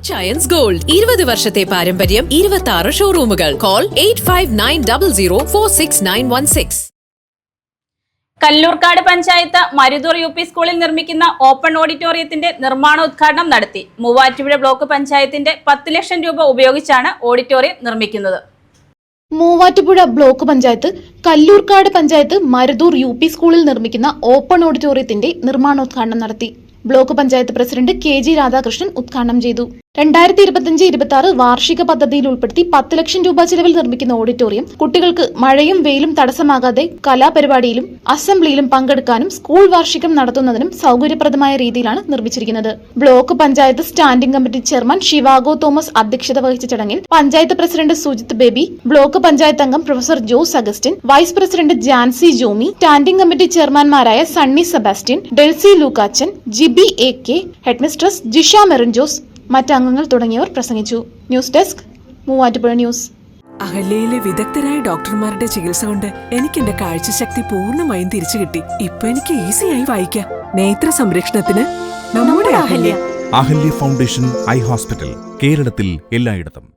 Achayans gold ഇരുപത് വർഷത്തെ പാരമ്പര്യം ഇരുപത്തി ആറ് ഷോറൂമുകൾ call eight five nine double zero four six nine one six Kallurkad panchayat Maruthur U P സ്കൂളിൽ നിർമ്മിക്കുന്ന ഓപ്പൺ ഓഡിറ്റോറിയത്തിന്റെ നിർമ്മാണോദ്ഘാടനം നടത്തി. മൂവാറ്റുപുഴ ബ്ലോക്ക് പഞ്ചായത്തിന്റെ പത്ത് ലക്ഷം രൂപ ഉപയോഗിച്ചാണ് ഓഡിറ്റോറിയം നിർമ്മിക്കുന്നത്. Muvattupuzha block panchayat Kallurkad panchayat Maruthur U P സ്കൂളിൽ നിർമ്മിക്കുന്ന ഓപ്പൺ ഓഡിറ്റോറിയത്തിന്റെ നിർമ്മാണോദ്ഘാടനം നടത്തി. Block panchayat president K G Radhakrishnan ഉദ്ഘാടനം ചെയ്തു. രണ്ടായിരത്തി ഇരുപത്തിയഞ്ച് ഇരുപത്തി ആറ് വാർഷിക പദ്ധതിയിൽ ഉൾപ്പെടുത്തി പത്ത് ലക്ഷം രൂപ ചെലവിൽ നിർമ്മിക്കുന്ന ഓഡിറ്റോറിയം കുട്ടികൾക്ക് മഴയും വെയിലും തടസ്സമാകാതെ കലാപരിപാടിയിലും അസംബ്ലിയിലും പങ്കെടുക്കാനും സ്കൂൾ വാർഷികം നടത്തുന്നതിനും സൗകര്യപ്രദമായ രീതിയിലാണ് നിർമ്മിച്ചിരിക്കുന്നത്. Block panchayat standing committee chairman ശിവാഗോ Thomas അധ്യക്ഷത വഹിച്ച ചടങ്ങിൽ panchayat president Sujith Baby block panchayat അംഗം professor Jose Augustine vice president Jancy Jomy standing committee ചെയർമാൻമാരായ Sunny Sebastian Delsy Lukachan Jiby A K headmistress Jisha Merin Jose മറ്റംഗങ്ങൾ തുടങ്ങിയവർ പ്രസംഗിച്ചു. News desk Muvattupuzha news. അഹല്യയിലെ വിദഗ്ധരായ ഡോക്ടർമാരുടെ ചികിത്സ കൊണ്ട് എനിക്ക് എന്റെ കാഴ്ചശക്തി പൂർണമായും തിരിച്ചു കിട്ടി. ഇപ്പൊ എനിക്ക് ഈസിയായി വായിക്കാം. നേത്ര സംരക്ഷണത്തിന് നമ്മുടെ Ahalya. Ahalya foundation eye hospital കേരളത്തിൽ എല്ലായിടത്തും.